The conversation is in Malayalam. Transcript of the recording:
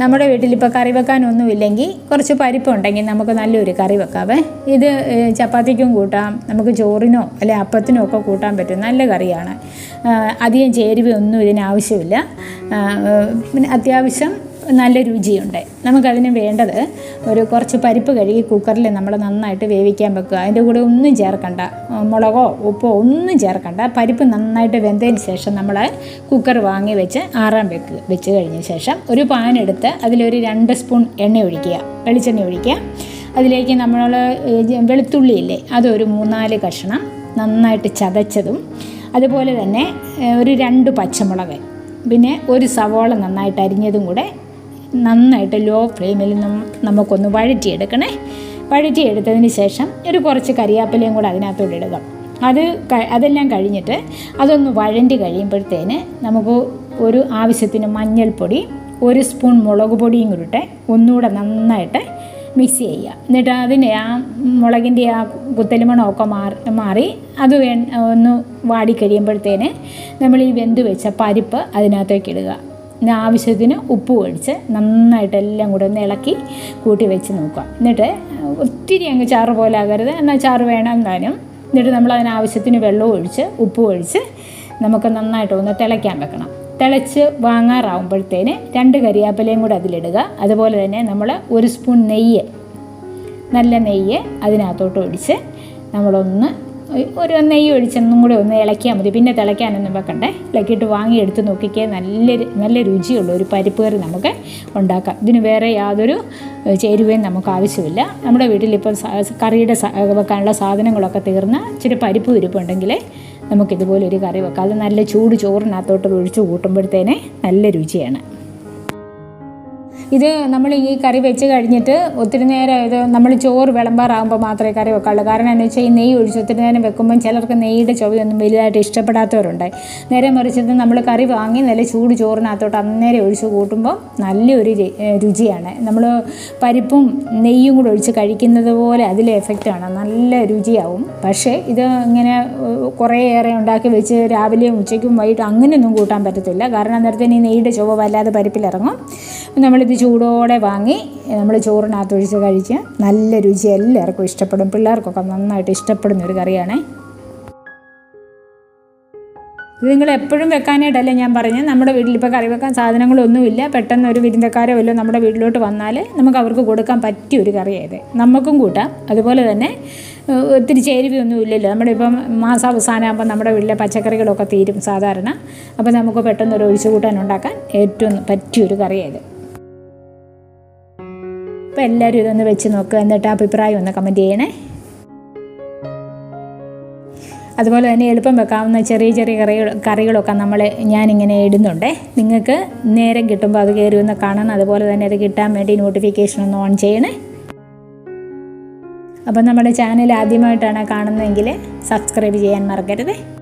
നമ്മുടെ വീട്ടിൽ ഇപ്പോൾ കറി വെക്കാനൊന്നുമില്ലെങ്കിൽ കുറച്ച് പരിപ്പുണ്ടെങ്കിൽ നമുക്ക് നല്ലൊരു കറി വെക്കാവേ. ഇത് ചപ്പാത്തിക്കും കൂട്ടാം നമുക്ക് ചോറിനോ അല്ലെ അപ്പത്തിനോ ഒക്കെ കൂട്ടാൻ പറ്റും നല്ല കറിയാണ്. അധികം ചേരുവയൊന്നും ഇതിനാവശ്യമില്ല പിന്നെ അത്യാവശ്യം നല്ല രുചിയുണ്ട്. നമുക്കതിന് വേണ്ടത് ഒരു കുറച്ച് പരിപ്പ് കഴുകി കുക്കറിൽ നമ്മൾ നന്നായിട്ട് വേവിക്കാൻ വെക്കുക. അതിന്റെ കൂടെ ഒന്നും ചേർക്കണ്ട. മുളകോ ഉപ്പോ ഒന്നും ചേർക്കണ്ട. പരിപ്പ് നന്നായിട്ട് വെന്തതിന് ശേഷം നമ്മൾ കുക്കർ വാങ്ങി വെച്ച് ആറാൻ വെക്കുക വെച്ച് കഴിഞ്ഞ ശേഷം ഒരു പാൻ എടുത്ത് അതിലൊരു രണ്ട് സ്പൂൺ എണ്ണ ഒഴിക്കുക. വെളിച്ചെണ്ണ ഒഴിക്കുക. അതിലേക്ക് നമ്മൾ വെളുത്തുള്ളിയില്ലേ അതൊരു മൂന്നാൽ കഷ്ണം നന്നായിട്ട് ചതച്ചതും അതുപോലെ തന്നെ ഒരു രണ്ട് പച്ചമുളക്. പിന്നെ ഒരു സവോള നന്നായിട്ട് അരിഞ്ഞതും കൂടെ നന്നായിട്ട് ലോ ഫ്ലെയിമിൽ നമുക്കൊന്ന് വഴറ്റിയെടുക്കണേ. വഴറ്റിയെടുത്തതിന് ശേഷം ഒരു കുറച്ച് കരിയാപ്പിലയും കൂടെ അതിനകത്തോട്ട് ഇടുക. അത് അതെല്ലാം കഴിഞ്ഞിട്ട് അതൊന്ന് വഴണ്ടി കഴിയുമ്പോഴത്തേന് നമുക്ക് ഒരു ആവശ്യത്തിന് മഞ്ഞൾപ്പൊടി ഒരു സ്പൂൺ മുളക് പൊടിയും കൂടിട്ട് ഒന്നുകൂടെ നന്നായിട്ട് മിക്സ് ചെയ്യുക. എന്നിട്ട് അതിന്റെ ആ മുളകിന്റെ ആ കുത്തലുമണമൊക്കെ മാറി മാറി അത് വേ ഒന്ന് വാടിക്കഴിയുമ്പോഴത്തേന് നമ്മൾ ഈ വെന്ത് വെച്ച പരിപ്പ് അതിനകത്തേക്ക് ഇടുക. ആവശ്യത്തിന് ഉപ്പ് ഒഴിച്ച് നന്നായിട്ട് എല്ലാം കൂടെ ഒന്ന് ഇളക്കി കൂട്ടി വെച്ച് നോക്കുക. എന്നിട്ട് ഒത്തിരി അങ്ങ് ചാറ് പോലെ ആകരുത്. എന്നാൽ ചാറ് വേണം എന്നാലും. എന്നിട്ട് നമ്മൾ അതിനാവശ്യത്തിന് വെള്ളവും ഒഴിച്ച് ഉപ്പ് ഒഴിച്ച് നമുക്ക് നന്നായിട്ട് ഒന്ന് തിളയ്ക്കാൻ വെക്കണം. തിളച്ച് വാങ്ങാറാവുമ്പോഴത്തേന് രണ്ട് കരിയാപ്പിലയും കൂടെ അതിലിടുക. അതുപോലെ തന്നെ നമ്മൾ ഒരു സ്പൂൺ നെയ്യ് നല്ല നെയ്യ് അതിനകത്തോട്ട് ഒഴിച്ച് നമ്മളൊന്ന് ഒരു നെയ്യ് ഒഴിച്ചൊന്നും കൂടെ ഒന്ന് ഇളക്കിയാൽ മതി. പിന്നെ തിളയ്ക്കാനൊന്നും വെക്കണ്ടേ. ഇളക്കിയിട്ട് വാങ്ങി എടുത്ത് നോക്കിക്കേ. നല്ല നല്ല രുചിയുള്ള ഒരു പരിപ്പ് കറി നമുക്ക് ഉണ്ടാക്കാം. ഇതിന് വേറെ യാതൊരു ചേരുവയും നമുക്ക് ആവശ്യമില്ല. നമ്മുടെ വീട്ടിലിപ്പം സ- കറിയുടെ വെക്കാനുള്ള സാധനങ്ങളൊക്കെ തീർന്ന് ഇച്ചിരി പരിപ്പ് ഇരിപ്പുണ്ടെങ്കിൽ നമുക്കിതുപോലെ ഒരു കറി വെക്കാം. അത് നല്ല ചൂട് ചോറിനകത്തോട്ട് ഒഴിച്ച് കൂട്ടുമ്പോഴത്തേനെ നല്ല രുചിയാണ്. ഇത് നമ്മൾ ഈ കറി വെച്ച് കഴിഞ്ഞിട്ട് ഒത്തിരി നേരം ഇത് നമ്മൾ ചോറ് വിളമ്പാറാകുമ്പോൾ മാത്രമേ കറി വെക്കാറുള്ളൂ കാരണം എന്ന് വെച്ചാൽ ഈ നെയ്യ് ഒഴിച്ച് ഒത്തിരി നേരം വെക്കുമ്പം ചിലർക്ക് നെയ്യുടെ ചുവയൊന്നും വലുതായിട്ട് ഇഷ്ടപ്പെടാത്തവരുണ്ട് നേരെ മറിച്ചത് നമ്മൾ കറി വാങ്ങി നല്ല ചൂട് ചോറിനകത്തോട്ട് അന്നേരം ഒഴിച്ച് കൂട്ടുമ്പോൾ നല്ലൊരു രുചിയാണ്. നമ്മൾ പരിപ്പും നെയ്യും കൂടെ ഒഴിച്ച് കഴിക്കുന്നത് പോലെ അതിലെ എഫക്റ്റാണ് നല്ല രുചിയാവും. പക്ഷേ ഇത് ഇങ്ങനെ കുറേയേറെ ഉണ്ടാക്കി വെച്ച് രാവിലെയും ഉച്ചയ്ക്കും വൈകിട്ടും അങ്ങനെയൊന്നും കൂട്ടാൻ പറ്റത്തില്ല. കാരണം അന്നേരത്തേന് ഈ നെയ്യുടെ ചുവ വല്ലാതെ പരിപ്പിലിറങ്ങും. നമ്മളിത് ചൂടോടെ വാങ്ങി നമ്മൾ ചോറിനകത്ത് ഒഴിച്ച് കഴിച്ച് നല്ല രുചി എല്ലാവർക്കും ഇഷ്ടപ്പെടും. പിള്ളേർക്കൊക്കെ നന്നായിട്ട് ഇഷ്ടപ്പെടുന്ന ഒരു കറിയാണ്. ഇത് നിങ്ങൾ എപ്പോഴും വെക്കാനായിട്ടല്ലേ ഞാൻ പറഞ്ഞത്? നമ്മുടെ വീട്ടിൽ ഇപ്പോൾ കറി വെക്കാൻ സാധനങ്ങളൊന്നുമില്ല. പെട്ടെന്ന് ഒരു വിരുന്നക്കാരോ വല്ലതും നമ്മുടെ വീട്ടിലോട്ട് വന്നാൽ നമുക്ക് അവർക്ക് കൊടുക്കാൻ പറ്റിയ ഒരു കറിയായത്. നമുക്കും കൂട്ടാം. അതുപോലെ തന്നെ ഒത്തിരി ചേരുവയൊന്നും ഇല്ലല്ലോ നമ്മുടെ ഇപ്പം മാസാവസാനമാകുമ്പോൾ നമ്മുടെ വീട്ടിലെ പച്ചക്കറികളൊക്കെ തീരും സാധാരണ. അപ്പോൾ നമുക്ക് പെട്ടെന്ന് ഒരു ഒഴിച്ചു കൂട്ടാൻ ഉണ്ടാക്കാൻ ഏറ്റവും പറ്റിയൊരു കറിയായത്. അപ്പോൾ എല്ലാവരും ഇതൊന്ന് വെച്ച് നോക്കുക എന്നിട്ട് അഭിപ്രായം ഒന്ന് കമന്റ് ചെയ്യണേ. അതുപോലെ തന്നെ എളുപ്പം വെക്കാവുന്ന ചെറിയ ചെറിയ കറികൾ കറികളൊക്കെ നമ്മൾ ഞാനിങ്ങനെ ഇടുന്നുണ്ട്. നിങ്ങൾക്ക് നേരം കിട്ടുമ്പോൾ അത് കയറി ഒന്ന് കാണണം. അതുപോലെ തന്നെ അത് കിട്ടാൻ വേണ്ടി നോട്ടിഫിക്കേഷൻ ഒന്ന് ഓൺ ചെയ്യണേ. അപ്പം നമ്മുടെ ചാനൽ ആദ്യമായിട്ടാണ് കാണുന്നതെങ്കിൽ സബ്സ്ക്രൈബ് ചെയ്യാൻ മറക്കരുത്.